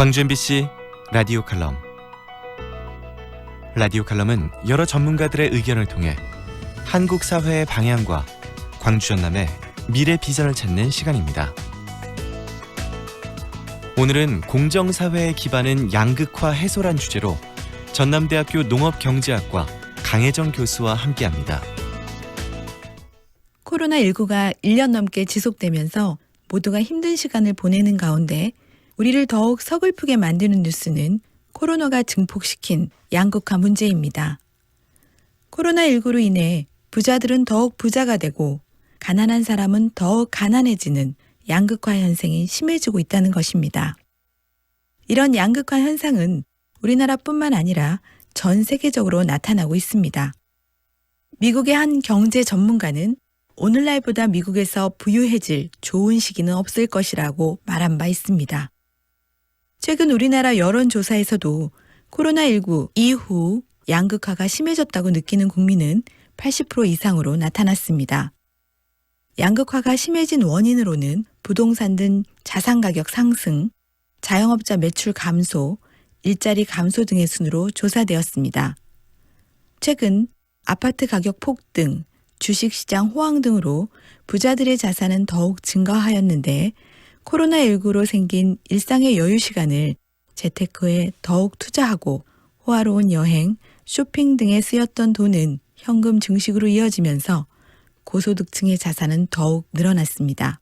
광주 MBC 라디오 칼럼 라디오 칼럼은 여러 전문가들의 의견을 통해 한국 사회의 방향과 광주 전남의 미래 비전을 찾는 시간입니다. 오늘은 공정사회의 기반은 양극화 해소란 주제로 전남대학교 농업경제학과 강혜정 교수와 함께합니다. 코로나19가 1년 넘게 지속되면서 모두가 힘든 시간을 보내는 가운데 우리를 더욱 서글프게 만드는 뉴스는 코로나가 증폭시킨 양극화 문제입니다. 코로나19로 인해 부자들은 더욱 부자가 되고 가난한 사람은 더욱 가난해지는 양극화 현상이 심해지고 있다는 것입니다. 이런 양극화 현상은 우리나라뿐만 아니라 전 세계적으로 나타나고 있습니다. 미국의 한 경제 전문가는 오늘날보다 미국에서 부유해질 좋은 시기는 없을 것이라고 말한 바 있습니다. 최근 우리나라 여론조사에서도 코로나19 이후 양극화가 심해졌다고 느끼는 국민은 80% 이상으로 나타났습니다. 양극화가 심해진 원인으로는 부동산 등 자산 가격 상승, 자영업자 매출 감소, 일자리 감소 등의 순으로 조사되었습니다. 최근 아파트 가격 폭등, 주식시장 호황 등으로 부자들의 자산은 더욱 증가하였는데 코로나19로 생긴 일상의 여유 시간을 재테크에 더욱 투자하고 호화로운 여행, 쇼핑 등에 쓰였던 돈은 현금 증식으로 이어지면서 고소득층의 자산은 더욱 늘어났습니다.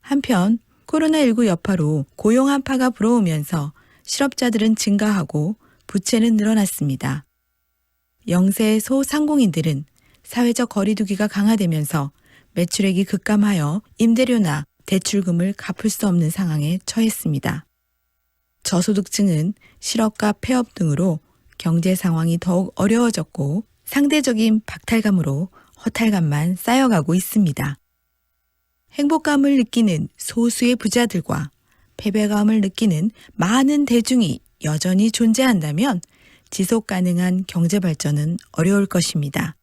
한편 코로나19 여파로 고용 한파가 불어오면서 실업자들은 증가하고 부채는 늘어났습니다. 영세 소상공인들은 사회적 거리두기가 강화되면서 매출액이 급감하여 임대료나 대출금을 갚을 수 없는 상황에 처했습니다. 저소득층은 실업과 폐업 등으로 경제 상황이 더욱 어려워졌고 상대적인 박탈감으로 허탈감만 쌓여가고 있습니다. 행복감을 느끼는 소수의 부자들과 패배감을 느끼는 많은 대중이 여전히 존재한다면 지속 가능한 경제 발전은 어려울 것입니다.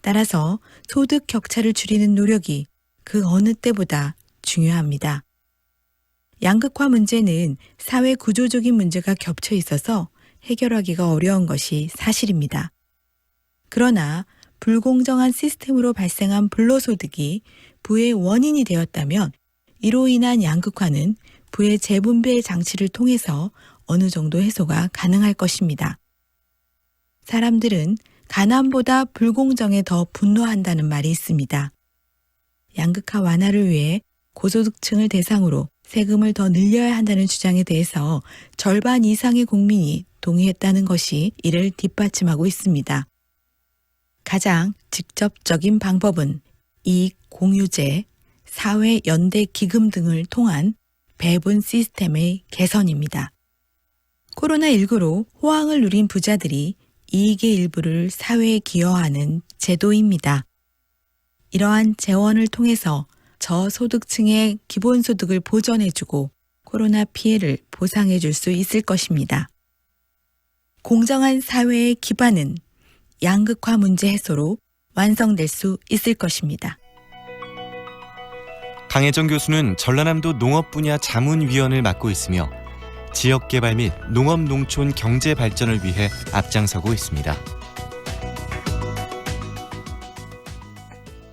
따라서 소득 격차를 줄이는 노력이 그 어느 때보다 중요합니다. 양극화 문제는 사회 구조적인 문제가 겹쳐 있어서 해결하기가 어려운 것이 사실입니다. 그러나 불공정한 시스템으로 발생한 불로소득이 부의 원인이 되었다면 이로 인한 양극화는 부의 재분배 장치를 통해서 어느 정도 해소가 가능할 것입니다. 사람들은 가난보다 불공정에 더 분노한다는 말이 있습니다. 양극화 완화를 위해 고소득층을 대상으로 세금을 더 늘려야 한다는 주장에 대해서 절반 이상의 국민이 동의했다는 것이 이를 뒷받침하고 있습니다. 가장 직접적인 방법은 이익 공유제, 사회 연대 기금 등을 통한 배분 시스템의 개선입니다. 코로나19로 호황을 누린 부자들이 이익의 일부를 사회에 기여하는 제도입니다. 이러한 재원을 통해서 저소득층의 기본소득을 보전해주고 코로나 피해를 보상해줄 수 있을 것입니다. 공정한 사회의 기반은 양극화 문제 해소로 완성될 수 있을 것입니다. 강혜정 교수는 전라남도 농업 분야 자문위원을 맡고 있으며 지역 개발 및 농업 농촌 경제 발전을 위해 앞장서고 있습니다.